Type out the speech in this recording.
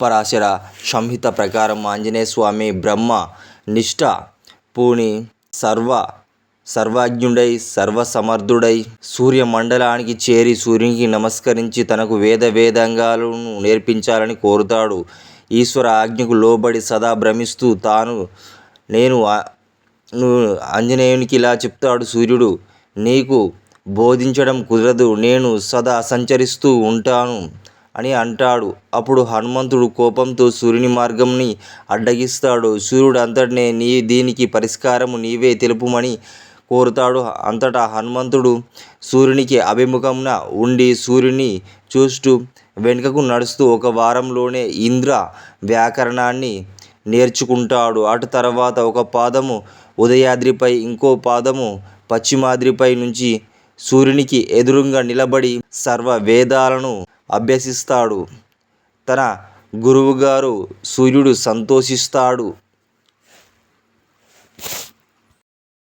పరాశర సంహిత ప్రకారం ఆంజనేయ స్వామి బ్రహ్మ నిష్ఠ పూని సర్వ సర్వాజ్ఞుడై సర్వసమర్థుడై సూర్యమండలానికి చేరి సూర్యునికి నమస్కరించి తనకు వేద వేదాంగాలను నేర్పించాలని కోరుతాడు. ఈశ్వర ఆజ్ఞకు లోబడి సదా భ్రమిస్తూ తాను నేను ఆంజనేయునికి ఇలా చెప్తాడు సూర్యుడు నీకు బోధించడం కుదరదు నేను సదా సంచరిస్తూ ఉంటాను. అని అంటాడు. అప్పుడు హనుమంతుడు కోపంతో సూర్యుని మార్గంని అడ్డగిస్తాడు. సూర్యుడు అంతటనే నీ దీనికి పరిష్కారము నీవే తెలుపుమని కోరుతాడు. అంతటా హనుమంతుడు సూర్యునికి అభిముఖంన ఉండి సూర్యుని చూస్తూ వెనుకకు నడుస్తూ ఒక వారంలోనే ఇంద్ర వ్యాకరణాన్ని నేర్చుకుంటాడు. అటు తర్వాత ఒక పాదము ఉదయాద్రిపై ఇంకో పాదము పశ్చిమాద్రిపై నుంచి సూర్యునికి ఎదురుగా నిలబడి సర్వ వేదాలను అభ్యసిస్తాడు. తన గురువుగారు సూర్యుడు సంతోషిస్తాడు.